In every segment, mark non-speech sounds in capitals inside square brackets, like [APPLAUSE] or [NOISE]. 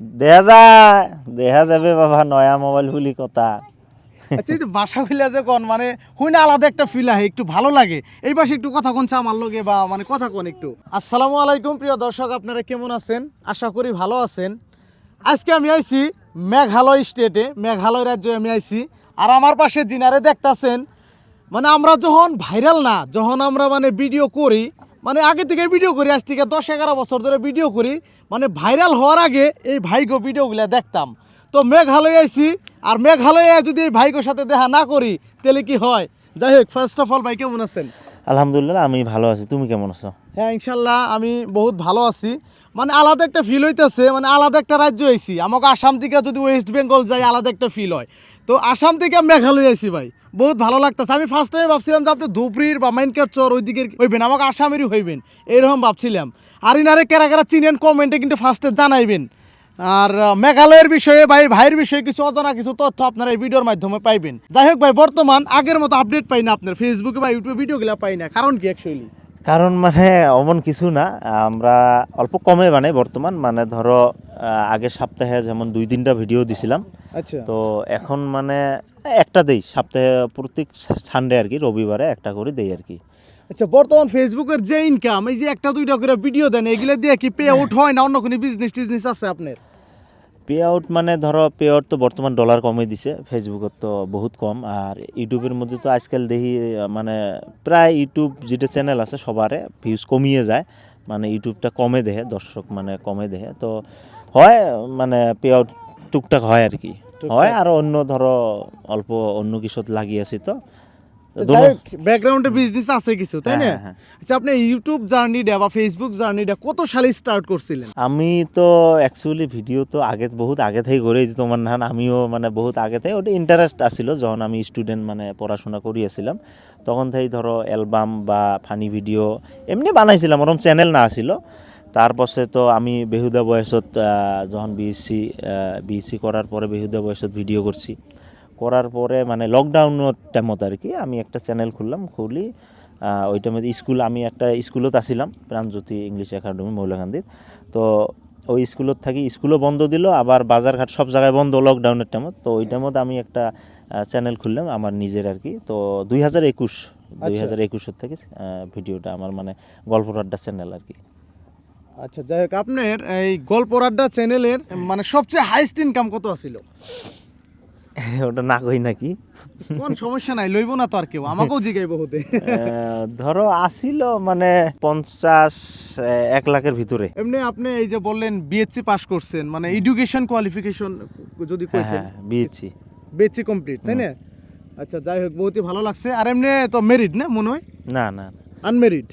দেখা যায় দেখা যাবে বাবা, নয়া মোবাইল বুলি কথা। আচ্ছা এই বাসা যে কোন মানে হুই না আলাদা একটা ফিল আহে, একটু ভালো লাগে। এই পাশে একটু কথা কোনছে আমার লগে বা মানে কথা কোন একটু। আসসালামু আলাইকুম, প্রিয় দর্শক, আপনারা কেমন আছেন? আশা করি ভালো আছেন। আজকে আমি আইছি মেঘালয় স্টেটে মেঘালয় রাজ্যে আমি আইছি। আর আমার পাশে জিনারে দেখতাছেন মানে আমরা যখন ভাইরাল না, যখন আমরা মানে ভিডিও করি মানে আগে থেকে ভিডিও করি, আজ থেকে দশ এগারো বছর ধরে ভিডিও করি। মানে ভাইরাল হওয়ার আগে এই ভাইগো ভিডিওগুলো দেখতাম। তো মেঘালয় আইসি আর মেঘালয়ে যদি এই ভাইগোর সাথে দেখা না করি, তাহলে কি হয়? যাই হোক ফার্স্ট অফ অল ভাই, কেমন আছেন? আলহামদুলিল্লাহ, আমি ভালো আছি। তুমি কেমন আছো? হ্যাঁ ইনশাল্লাহ, আমি বহুত ভালো আছি। মানে আলাদা একটা ফিল হইতেছে মানে আলাদা একটা রাজ্য আইছি আমাকে আসাম থেকে যদি ওয়েস্ট বেঙ্গল যাই, আলাদা একটা ফিল হয়। তো আসাম থেকে মেঘালয় আইছি ভাই। বহুত ভালো লাগতেছে। আমি ফার্স্ট টাইমে ভাবছিলাম যে আপনি ধুবড়ির বা মাইনকার চর ওই দিকের হইবেন, আমাকে আসামেরই হইবেন। এরকম ভাবছিলাম। আর ইনারে কেরা কেরা চিনেন কমেন্টে কিন্তু ফার্স্টে জানাইবেন। আর মেঘালয়ের বিষয়ে ভাই ভাইয়ের বিষয়ে কিছু অজানা কিছু তথ্য আপনারা এই ভিডিওর মাধ্যমে পাইবেন। যাই হোক ভাই বর্তমান আগের মতো আপডেট পাই না আপনার ফেসবুকে বা ইউটিউবে ভিডিওগুলো পাই না। কারণ কি অ্যাকচুয়ালি কারণ মানে অমন কিছু না আমরা অল্প কমে মানে বর্তমান মানে ধরো আগের সপ্তাহে যেমন দুই তিনটা ভিডিও দিছিলাম আচ্ছা। তো এখন মানে একটা দেই সপ্তাহে প্রত্যেক সানডে আর কি রবিবারে একটা করে দেই আর কি। আচ্ছা বর্তমান ফেসবুকের যে ইনকাম এই যে একটা দুইটা করে ভিডিও দেন এগুলো দিয়ে কি পে আউট হয় না? অন্য কোনো বিজনেস টিজনেস আছে আপনার? পে আউট মানে ধরো পে আউট তো বর্তমান ডলার কমে দিছে ফেসবুকত তো বহুত কম আর ইউটিউবের মধ্যে তো আজকাল দেখি মানে প্রায় ইউটিউব যেটা চ্যানেল আছে সবারে ভিউজ কমিয়ে যায় মানে ইউটিউবটা কমে দেহে দর্শক মানে কমে দেহে তো হয় মানে পে আউট টুকটাক হয় আর কি। হয় আর অন্য ধরো অল্প অন্য কিছুত লাগি আছি তো ব্যাকগ্রাউন্ডে বিজনেস আছে কিছু তাই না? হ্যাঁ, হ্যাঁ। আচ্ছা আপনি ইউটিউব জার্নিটা বা ফেসবুক জার্নিটা কত সালে স্টার্ট করছিলেন? আমি তো অ্যাকচুয়ালি ভিডিও তো আগে বহুত আগে থেকে করে যে তোমার নাহান আমিও মানে বহুত আগে থেকে ওটা ইন্টারেস্ট আসছিল যখন আমি স্টুডেন্ট মানে পড়াশোনা করিয়েছিলাম তখন থেকেই ধরো অ্যালবাম বা ফানি ভিডিও এমনি বানাইছিলাম ওরকম চ্যানেল না আসিল তারপরে তো আমি বেহুদা বয়সত যখন বিএসসি বিএসসি করার পরে বেহুদা বয়সত ভিডিও করছি। করার পরে মানে লকডাউনের টাইমত আর কি আমি একটা চ্যানেল খুললাম খুলি আহ, ওই টাইমে স্কুল আমি একটা স্কুলত আসিলাম প্রাণজ্যোতি ইংলিশ একাডেমি মৌলাকান্দির তো ওই স্কুলত থাকি স্কুলও বন্ধ দিল আবার বাজারঘাট সব জায়গায় বন্ধ লকডাউনের টাইমত তো ওই টাইমত আমি একটা চ্যানেল খুললাম আমার নিজের আর কি। তো দুই হাজার একুশ দুই হাজার একুশের থেকে ভিডিওটা আমার মানে গল্প আড্ডা চ্যানেল আর কি। আচ্ছা যাই হোক আপনার এই গল্প আড্ডা চ্যানেলের মানে সবচেয়ে হাইস্ট ইনকাম কত আছিল? [LAUGHS] ওটা না কই নাকি? কোন সমস্যা নাই লইব না তো আর কেউ আমাকেও জিগাইব হতে। [LAUGHS] ধরো আসিল মানে পঞ্চাশ এক লাখের ভিতরে। এমনি আপনি এই যে বললেন বিএসসি পাস করছেন মানে এডুকেশন কোয়ালিফিকেশন যদি হ্যাঁ বিয়েছি বিএসসি কমপ্লিট তাই না? আচ্ছা যাই হোক বহুতই ভালো লাগছে। আর এমনি তো মেরিড না মনে হয়? না না না। আনমেরিড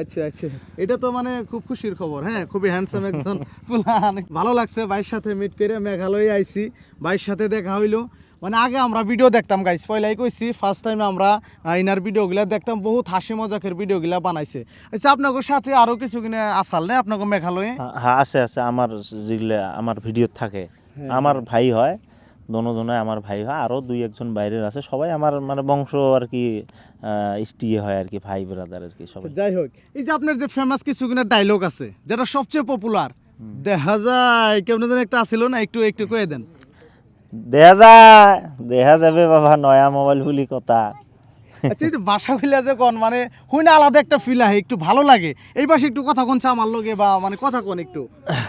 আচ্ছা আচ্ছা। এটা তো মানে খুব খুশির খবর হ্যাঁ? খুবই হ্যান্ডসাম একজন ফুলান। ভালো লাগছে ভাইয়ের সাথে মিট করে মেঘালয়ে আইছি। ভাইয়ের সাথে দেখা হইল। মানে আগে আমরা ভিডিও দেখতাম গাইস পয়লাই কইছি ফার্স্ট টাইম আমরা ইনার ভিডিওগুলা দেখতাম বহুত হাসি মজাকের ভিডিওগুলা বানাইছে। আচ্ছা আপনাদের সাথে আরও কিছু কিনে আসাল না আপনাকে মেঘালয়ে? হ্যাঁ, হ্যাঁ আছে আছে আমার যেগুলো আমার ভিডিও থাকে। আমার ভাই হয় দোনো দোনোয় আমার ভাই হয়। আরও দুই একজন বাইরের আছে। সবাই আমার মানে বংশ আর কি স্টিয়ে হয় আর কি ভাই ব্রাদার আর কি সবাই। যাই হোক এই যে আপনার যে ফেমাস কিছু কিনা ডায়লগ আছে যেটা সবচেয়ে পপুলার দেখা যায় কেমন যেন একটা আসিল না একটু একটু কয়ে দেন। দেখা যায় দেখা যাবে বাবা নয়া মোবাইল বলি কথা। আচ্ছা এই যে বাসা খুলে যে কোন মানে হুই না আলাদা একটা ফিল আহে একটু ভালো লাগে। এই পাশে একটু কথা কোনছে আমার লগে বা মানে কথা কোন একটু।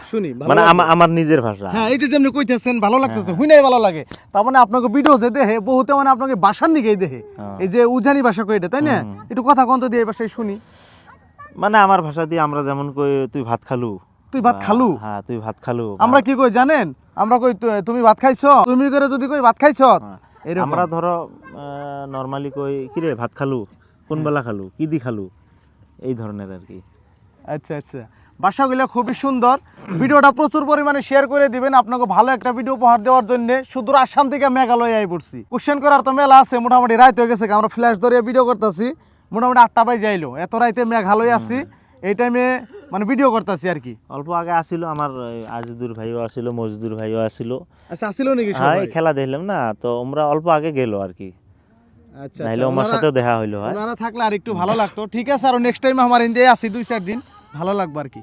শুনি মানে আমার নিজের ভাষা। হ্যাঁ এই যে যেমনি কইতেছেন ভালো লাগতেছে হুই নাই ভালো লাগে। তার মানে আপনাকে ভিডিও যে দেহে বহুতে মানে আপনাকে বাসার নিকেই দেহে। এই যে উজানি ভাষা কইটা তাই না? একটু কথা কোন তো দিয়ে এই পাশে শুনি। মানে আমার ভাষা দিয়ে আমরা যেমন কই তুই ভাত খালু? তুই ভাত খালু? হ্যাঁ তুই ভাত খালু আমরা কি কই জানেন? আমরা কই তুমি ভাত খাইছ? তুমি করে যদি কই ভাত খাইছ? আমরা ধরো নর্মালি কই কিরে ভাত খালু? কোন বেলা খালু? কি দি খালু? এই ধরনের আর কি। আচ্ছা আচ্ছা। বাসাগুলো খুবই সুন্দর। ভিডিওটা প্রচুর পরিমাণে শেয়ার করে দিবেন। আপনাকে ভালো একটা ভিডিও উপহার দেওয়ার জন্য শুধু আসাম থেকে মেঘালয় আই পড়ছি। কোশ্চেন করার তো মেলা আছে মোটামুটি রাত হয়ে গেছে। আমরা ফ্ল্যাশ ধরে ভিডিও করতেছি। মোটামুটি আটটা বাই যাইলো এত রাইতে মেঘালয় আছি। এই টাইমে মানে ভিডিও করতেছি আর কি। অল্প আগে আসিল আমার আজিদুর ভাইও আসিল মজদুর ভাইও আসিল। আচ্ছা আসিল নাকি হ্যাঁ খেলা দেখলাম না তো আমরা অল্প আগে গেল আর কি। আচ্ছা নাইলে আচ্ছা, আমার ওনারা- সাথেও দেখা হইল হয়। ওনারা থাকলে আর একটু ভালো লাগতো। ঠিক আছে আর নেক্সট টাইম আমার ইন্ডিয়ায় আসি দুই চার দিন। ভালো লাগবে আর কি।